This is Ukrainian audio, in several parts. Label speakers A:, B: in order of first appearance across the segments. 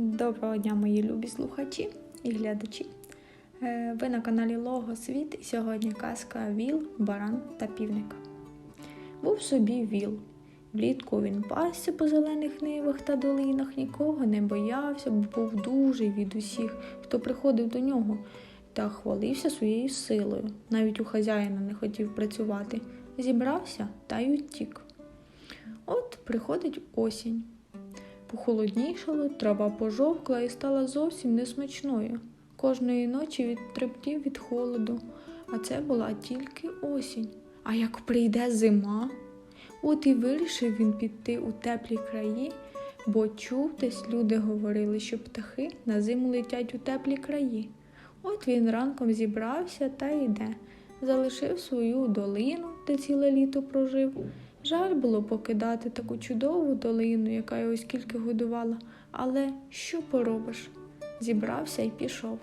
A: Доброго дня, мої любі слухачі і глядачі. Е, Ви на каналі Лого Світ і сьогодні казка Віл, Баран та Півника. Був собі віл. Влітку він пасся по зелених нивах та долинах, нікого не боявся, бо був дужий від усіх, хто приходив до нього, та хвалився своєю силою. Навіть у хазяїна не хотів працювати. Зібрався та й утік. От приходить осінь. Похолоднішало, трава пожовкла і стала зовсім несмачною. Кожної ночі відтрептів від холоду, а це була тільки осінь. А як прийде зима, от і вирішив він піти у теплі краї, бо чув десь люди говорили, що птахи на зиму летять у теплі краї. От він ранком зібрався та йде, залишив свою долину, де ціле літо прожив. Жаль було покидати таку чудову долину, яка його скільки годувала, але що поробиш? Зібрався і пішов.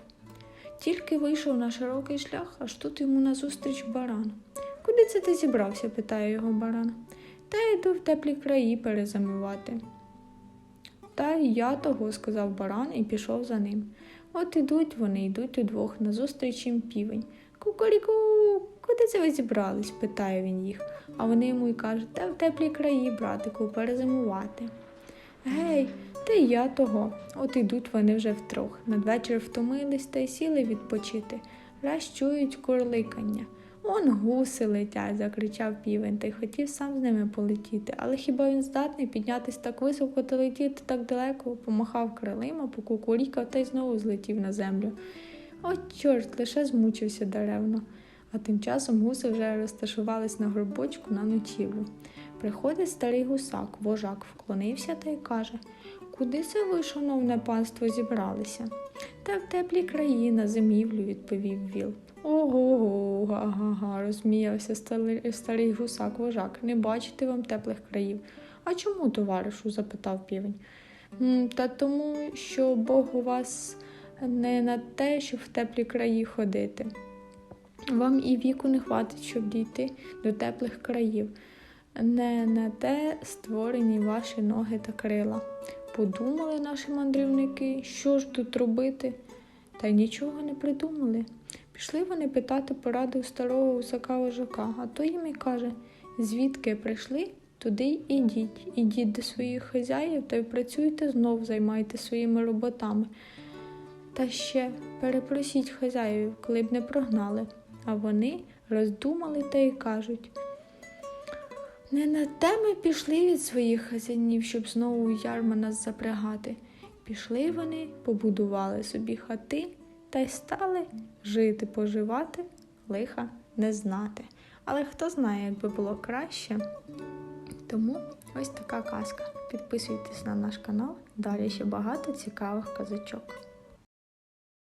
A: Тільки вийшов на широкий шлях, аж тут йому назустріч баран. Куди це ти зібрався? питає його баран. Та йду в теплі краї перезимувати. Та я того, сказав баран і пішов за ним. От ідуть вони, йдуть удвох, назустріч їм півень. Кукаріку, куди це ви зібрались? питає він їх, а вони йому й кажуть, та в теплі краї, братику, перезимувати. Гей, та й я того. От ідуть вони вже втрох. Надвечір втомились та й сіли відпочити. Раз чують курликання. Он гуси летять, закричав півень, та й хотів сам з ними полетіти. Але хіба він здатний піднятись так високо та летіти так далеко, помахав крилима, покукурікав та й знову злетів на землю. От чорт, лише змучився даревно. А тим часом гуси вже розташувались на горбочку на ночівлю. Приходить старий гусак, вожак вклонився та й каже Куди це ви, шановне панство, зібралися? Та в теплі краї на зимівлю, відповів віл. Ого, га-га-га, розсміявся старий, старий гусак вожак. Не бачите вам теплих країв. А чому, товаришу? запитав півень. Та тому, що Бог у вас не на те, щоб в теплі краї ходити. Вам і віку не хватить, щоб дійти до теплих країв. Не на те створені ваші ноги та крила. Подумали наші мандрівники, що ж тут робити, та й нічого не придумали. Пішли вони питати поради у старого гусака вожака, а той їм і каже, звідки прийшли, туди й ідіть. Ідіть до своїх хазяїв та й працюйте знов, займайте своїми роботами. Та ще перепросіть хазяїв, коли б не прогнали. А вони роздумали та й кажуть. Не на те ми пішли від своїх хазяїнів, щоб знову у ярма нас запрягати. Пішли вони, побудували собі хати та й стали жити, поживати, лиха не знати. Але хто знає, як би було краще. Тому ось така казка. Підписуйтесь на наш канал, далі ще багато цікавих казочок.